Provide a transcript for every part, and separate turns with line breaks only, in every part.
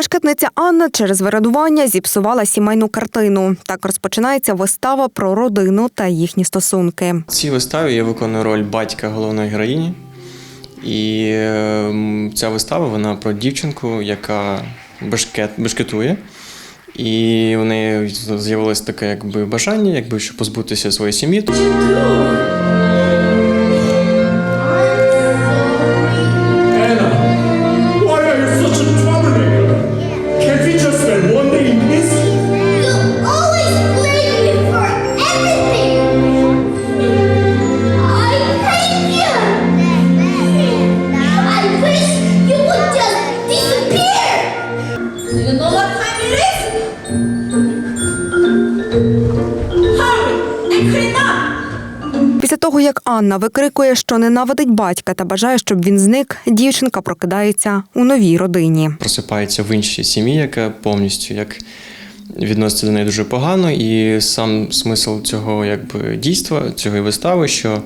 Концертниця Анна через вирадування зіпсувала сімейну картину. Так розпочинається вистава про родину та їхні стосунки.
В цій виставі я виконую роль батька головної героїні. І ем, ця вистава вона про дівчинку, яка бешкет, бешкетує. І у неї з'явилось таке якби бажання, якби щоб позбутися своєї сім'ї.
Того, як Анна викрикує, що ненавидить батька та бажає, щоб він зник, дівчинка прокидається у новій родині.
Просипається в іншій сім'ї, яка повністю як відноситься до неї дуже погано. І сам смисл цього якби дійства, і вистави, що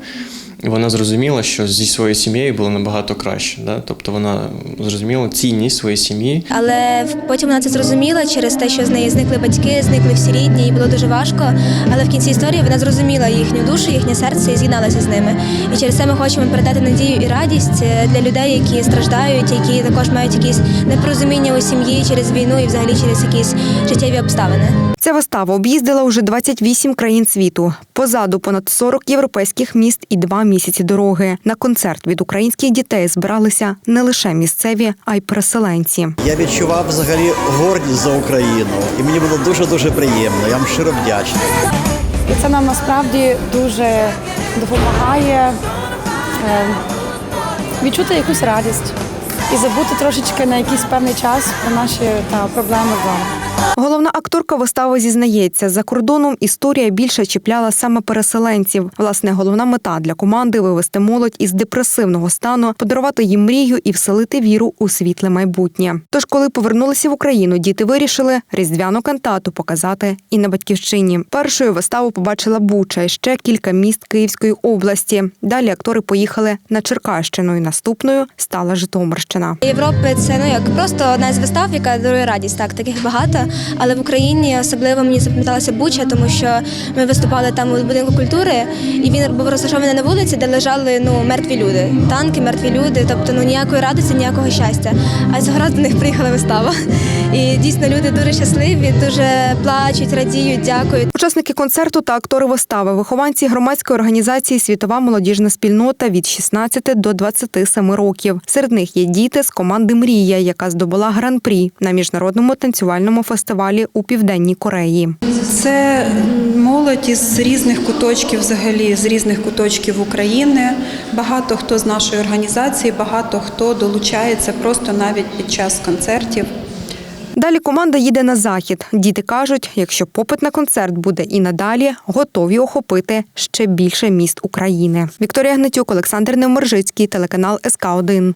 вона зрозуміла, що зі своєю сім'єю було набагато краще. Да? Тобто вона зрозуміла цінність своєї сім'ї.
Але потім вона це зрозуміла через те, що з неї зникли батьки, зникли всі рідні, їй було дуже важко. Але в кінці історії вона зрозуміла їхню душу, їхнє серце і з'єдналася з ними. І через це ми хочемо передати надію і радість е, для людей, які страждають, які також мають якісь непорозуміння у сім'ї через війну і взагалі через якісь життєві обставини.
Ця вистава об'їздила уже 28 країн світу. Позаду понад 40 європейських міст і два місяці дороги. На концерт від українських дітей збиралися не лише місцеві, а й переселенці.
Я відчував взагалі гордість за Україну, і мені було дуже дуже приємно. Я вам щиро вдячний.
І це нам насправді дуже допомагає е, відчути якусь радість і забути трошечки на якийсь певний час про наші та, проблеми вдома.
Головна акторка вистави зізнається, за кордоном історія більше чіпляла саме переселенців. Власне, головна мета для команди вивести молодь із депресивного стану, подарувати їм мрію і вселити віру у світле майбутнє. Тож, коли повернулися в Україну, діти вирішили різдвяну кантату показати і на батьківщині. Першою виставу побачила Буча і ще кілька міст Київської області. Далі актори поїхали на Черкащину. І наступною стала Житомирщина.
Європи це ну як просто одна з вистав, яка дарує радість. Так, таких багато. Але в Україні особливо мені запам'яталася Буча, тому що ми виступали там у будинку культури, і він був розташований на вулиці, де лежали ну мертві люди, танки, мертві люди. Тобто ну ніякої радості, ніякого щастя. А цього разу до них приїхала вистава. І дійсно люди дуже щасливі, дуже плачуть, радіють, дякують.
Учасники концерту та актори вистави, вихованці громадської організації Світова молодіжна спільнота від 16 до 27 років. Серед них є діти з команди Мрія, яка здобула гран-прі на міжнародному танцювальному фестивалі у південній Кореї.
Це молодь із різних куточків, взагалі з різних куточків України. Багато хто з нашої організації, багато хто долучається просто навіть під час концертів.
Далі команда їде на захід. Діти кажуть, якщо попит на концерт буде і надалі, готові охопити ще більше міст України. Вікторія Гнатюк, Олександр Невмержицький, телеканал СК 1